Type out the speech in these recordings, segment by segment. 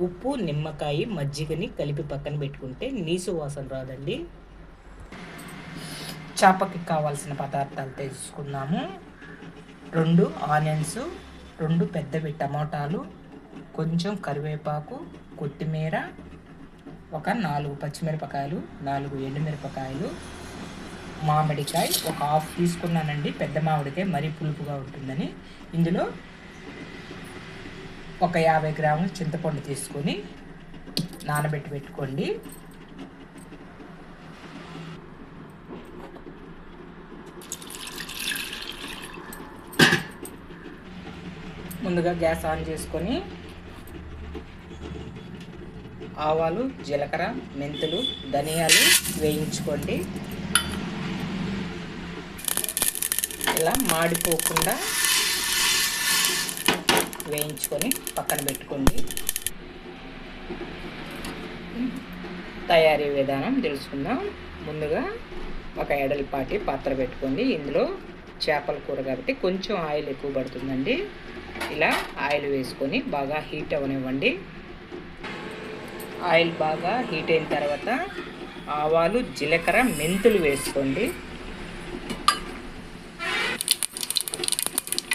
ఉప్పు నిమ్మకాయ మజ్జిగని కలిపి పక్కన పెట్టుకుంటే నీసు వాసన రాదండి. చేపకి కావాల్సిన పదార్థాలు తెలుసుకుందాము. రెండు ఆనియన్స్ రెండు పెద్దవి టమాటాలు కొంచెం కరివేపాకు కొత్తిమీర ఒక నాలుగు పచ్చిమిరపకాయలు నాలుగు ఎండుమిరపకాయలు మామిడికాయ ఒక హాఫ్ తీసుకున్నానండి. పెద్ద మామిడికాయ మరీ పులుపుగా ఉంటుందని. ఇందులో ఒక యాభై గ్రాములు చింతపండు తీసుకొని నానబెట్టి పెట్టుకోండి. ముందుగా గ్యాస్ ఆన్ చేసుకొని ఆవాలు జీలకర్ర మెంతులు ధనియాలు వేయించుకోండి. ఇలా మాడిపోకుండా వేయించుకొని పక్కన పెట్టుకోండి. తయారీ విధానం తెలుసుకుందాం. ముందుగా ఒక ఎడలిపాటి పాత్ర పెట్టుకోండి. ఇందులో చేపల కూర కాబట్టి కొంచెం ఆయిల్ ఎక్కువ పడుతుందండి. ఇలా ఆయిల్ వేసుకొని బాగా హీట్ అవనివ్వండి ఆయిల్ బాగా హీట్ అయిన తర్వాత ఆవాలు జీలకర్ర మెంతులు వేసుకోండి.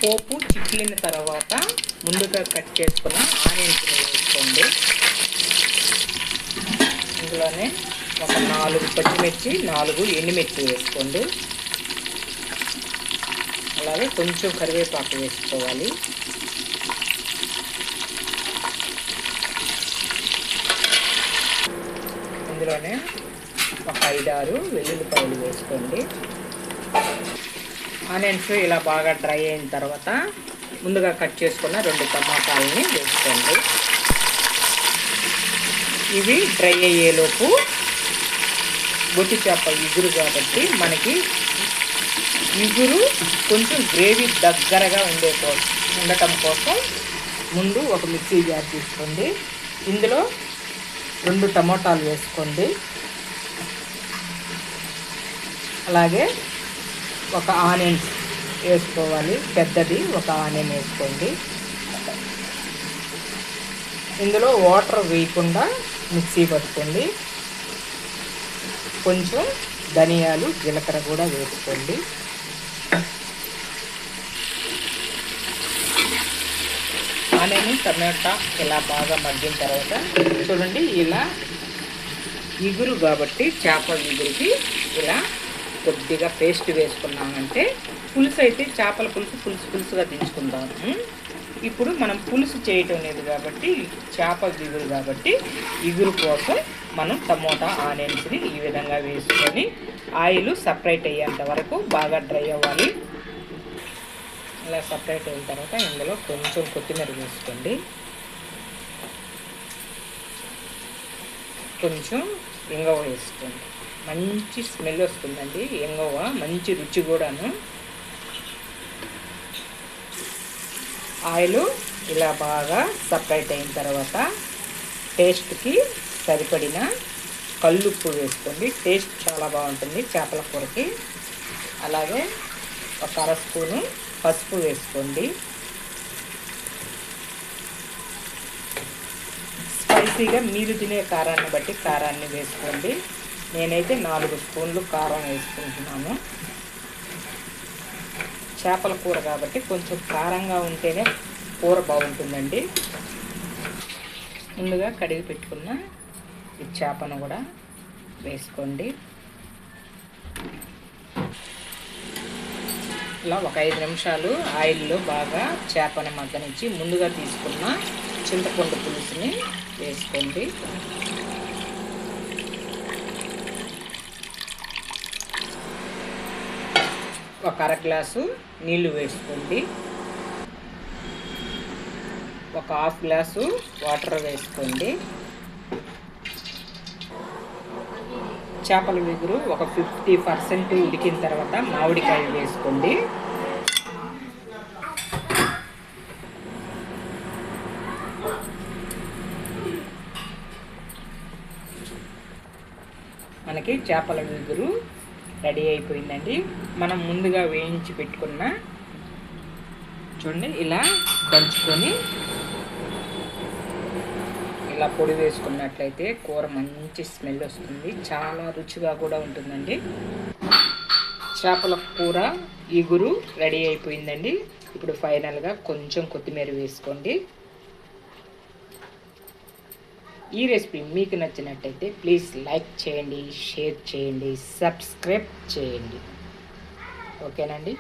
పోపు చిట్లిన తర్వాత ముందుగా కట్ చేసుకున్న ఆనియన్స్ వేసుకోండి. ఇందులోనే ఒక నాలుగు పచ్చిమిర్చి నాలుగు ఎండుమిర్చి వేసుకోండి. అలాగే కొంచెం కరివేపాకు వేసుకోవాలి. ఇందులోనే ఒక ఐదారు వెల్లుల్లిపాయలు వేసుకోండి. ఆనియన్స్ ఇలా బాగా డ్రై అయిన తర్వాత ముందుగా కట్ చేసుకున్న రెండు టమాటాలని వేసుకోండి. ఇవి డ్రై అయ్యేలోపు గొట్టి చేప ఇగురు కాబట్టి మనకి ఇగురు కొంచెం గ్రేవీ దగ్గరగా ఉండే ఉండటం కోసం ముందు ఒక మిక్సీ జార్ తీసుకోండి. ఇందులో రెండు టమోటాలు వేసుకోండి. అలాగే ఒక ఆనియన్ వేసుకోవాలి. పెద్దది ఒక ఆనియన్ వేసుకోండి. ఇందులో వాటర్ వేయకుండా మిక్సీ పట్టుకోండి. కొంచెం ధనియాలు జీలకర్ర కూడా వేసుకోండి. ఆనియన్ టమాటా ఇలా బాగా మగ్గిన తర్వాత చూడండి ఇలా ఇగురు కాబట్టి చేపల ఇగురికి ఇలా కొద్దిగా పేస్ట్ వేసుకున్నామంటే పులుసు అయితే చేపల పులుసు పులుసు పులుసుగా దించుకుందాము. ఇప్పుడు మనం పులుసు చేయటం లేదు కాబట్టి చేప ఇగురు కాబట్టి ఇగురు కోసం మనం టమోటా ఆనియన్స్ని ఈ విధంగా వేసుకొని ఆయిల్ సపరేట్ అయ్యేంత వరకు బాగా డ్రై అవ్వాలి. ఇలా సపరేట్ అయిన తర్వాత ఇందులో కొంచెం కొత్తిమీర వేసుకోండి. కొంచెం ఇంగవ వేసుకోండి. మంచి స్మెల్ వస్తుందండి ఇంగవ మంచి రుచి కూడాను. ఆయిల్ ఇలా బాగా సపరేట్ అయిన తర్వాత టేస్ట్కి సరిపడిన కల్లుప్పు వేసుకోండి. టేస్ట్ చాలా బాగుంటుంది చేపల కూరకి. అలాగే ఒక అర స్పూను పసుపు వేసుకోండి. స్పైసీగా మీరు తినే కారాన్ని బట్టి కారాన్ని వేసుకోండి. నేనైతే నాలుగు స్పూన్లు కారం వేసుకుంటున్నాను. చేపల కూర కాబట్టి కొంచెం కారంగా ఉంటేనే కూర బాగుంటుందండి. ముందుగా కడిగి పెట్టుకున్న ఈ చేపను కూడా వేసుకోండి. ఇలా ఒక ఐదు నిమిషాలు ఆయిల్లో బాగా చేపని మగ్గనిచ్చి ముందుగా తీసుకున్న చింతపండు పులుసుని వేసుకోండి. ఒక అర గ్లాసు నీళ్ళు వేసుకోండి. ఒక హాఫ్ గ్లాసు వాటర్ వేసుకోండి. చేపల వెగురు ఒక ఫిఫ్టీ పర్సెంట్ ఉడికిన తర్వాత మామిడికాయ వేసుకోండి. మనకి చేపల వెగురు రెడీ అయిపోయిందండి. మనం ముందుగా వేయించి పెట్టుకున్న చూడండి ఇలా దంచుకొని ఇలా పొడి వేసుకున్నట్లయితే కూర మంచి స్మెల్ వస్తుంది. చాలా రుచిగా కూడా ఉంటుందండి. చేపల కూర ఇగురు రెడీ అయిపోయిందండి. ఇప్పుడు ఫైనల్గా కొంచెం కొత్తిమీర వేసుకోండి. ఈ రెసిపీ మీకు నచ్చినట్టయితే ప్లీజ్ లైక్ చేయండి షేర్ చేయండి సబ్స్క్రైబ్ చేయండి. ఓకేనండి